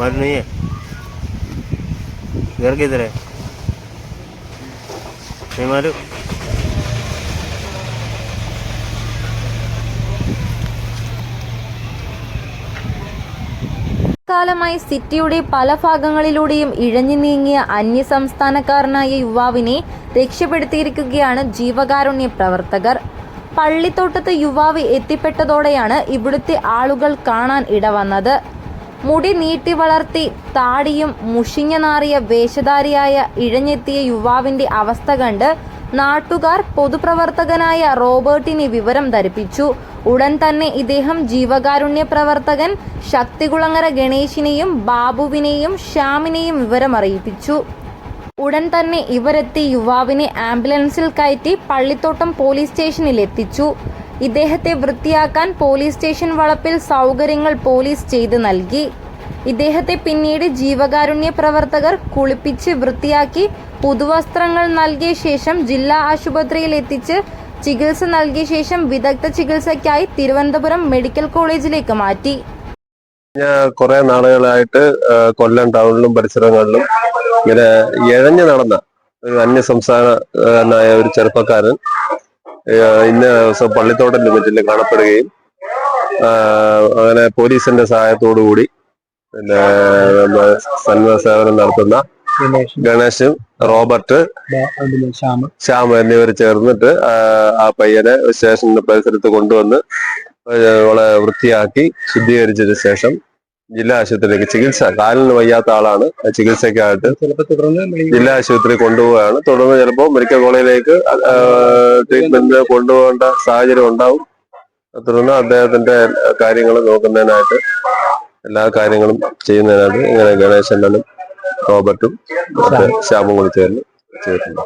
मालूम नहीं है घर किधर है नहीं मालूम കാലമായി സിറ്റിയുടെ പല ഭാഗങ്ങളിലൂടെയും ഇഴഞ്ഞു നീങ്ങിയ അന്യസംസ്ഥാനക്കാരനായ യുവാവിനെ രക്ഷപ്പെടുത്തിയിരിക്കുകയാണ് ജീവകാരുണ്യ പ്രവർത്തകർ പള്ളിത്തോട്ടത്ത് യുവാവ് എത്തിപ്പെട്ടതോടെയാണ് ഇവിടുത്തെ ആളുകൾ കാണാൻ ഇടവന്നത് മുടി നീട്ടി വളർത്തി താടിയും മുഷിഞ്ഞ നാറിയ വേഷധാരിയായ ഇഴഞ്ഞെത്തിയ യുവാവിന്റെ അവസ്ഥ കണ്ട് നാട്ടുകാർ പൊതുപ്രവർത്തകനായ റോബർട്ടിനെ വിവരം ധരിപ്പിച്ചു. ഉടൻ തന്നെ ഇദ്ദേഹം ജീവകാരുണ്യ പ്രവർത്തകൻ ശക്തികുളങ്ങര ഗണേശിനെയും ബാബുവിനെയും ശ്യാമിനെയും വിവരമറിയിപ്പിച്ചു. ഉടൻ തന്നെ ഇവരെത്തി യുവാവിനെ ആംബുലൻസിൽ കയറ്റി പള്ളിത്തോട്ടം പോലീസ് സ്റ്റേഷനിൽ എത്തിച്ചു ഇദ്ദേഹത്തെ വൃത്തിയാക്കാൻ പോലീസ് സ്റ്റേഷൻ വളപ്പിൽ സൗകര്യങ്ങൾ പോലീസ് ചെയ്തു നൽകി. ഇദ്ദേഹത്തെ പിന്നീട് ജീവകാരുണ്യ പ്രവർത്തകർ കുളിപ്പിച്ച് വൃത്തിയാക്കി പുതുവസ്ത്രങ്ങൾ നൽകിയ ശേഷം ജില്ലാ ആശുപത്രിയിൽ എത്തിച്ച് ചികിത്സ നൽകിയ ശേഷം വിദഗ്ധ ചികിത്സയ്ക്കായി തിരുവനന്തപുരം മെഡിക്കൽ കോളേജിലേക്ക് മാറ്റി. കുറെ നാളുകളായിട്ട് കൊല്ലം ടൗണിലും പരിസരങ്ങളിലും ഇങ്ങനെ ഇഴഞ്ഞു നടന്ന അന്യ സംസ്ഥാനായ ഒരു ചെറുപ്പക്കാരൻ ഇന്ന ദിവസം പള്ളിത്തോട്ടം ലിമിറ്റിൽ കാണപ്പെടുകയും അങ്ങനെ പോലീസിന്റെ സഹായത്തോടു കൂടി പിന്നെ സന്നദ്ധ സേവനം നടത്തുന്ന ഗണേശും റോബർട്ട് ശ്യാം എന്നിവർ ചേർന്നിട്ട് ആ, പയ്യനെ സ്റ്റേഷന്റെ പരിസരത്ത് കൊണ്ടുവന്ന് അവളെ വൃത്തിയാക്കി ശുദ്ധീകരിച്ചതിന് ശേഷം ജില്ലാ ആശുപത്രിയിലേക്ക് ചികിത്സ. കാലിന് വയ്യാത്ത ആളാണ്. ചികിത്സക്കായിട്ട് ജില്ലാ ആശുപത്രി കൊണ്ടുപോവുകയാണ്. തുടർന്ന് ചിലപ്പോൾ മെഡിക്കൽ കോളേജിലേക്ക് ട്രീറ്റ്മെന്റിന് കൊണ്ടുപോകേണ്ട സാഹചര്യം ഉണ്ടാവും. തുടർന്ന് അദ്ദേഹത്തിന്റെ കാര്യങ്ങൾ നോക്കുന്നതിനായിട്ട് എല്ലാ കാര്യങ്ങളും ചെയ്യുന്നതിനായിട്ട് ഇങ്ങനെ ഗണേശനും റോബർട്ടും ശ്യാമും കൂടി ചേർന്ന് ചെയ്തിട്ടുണ്ട്.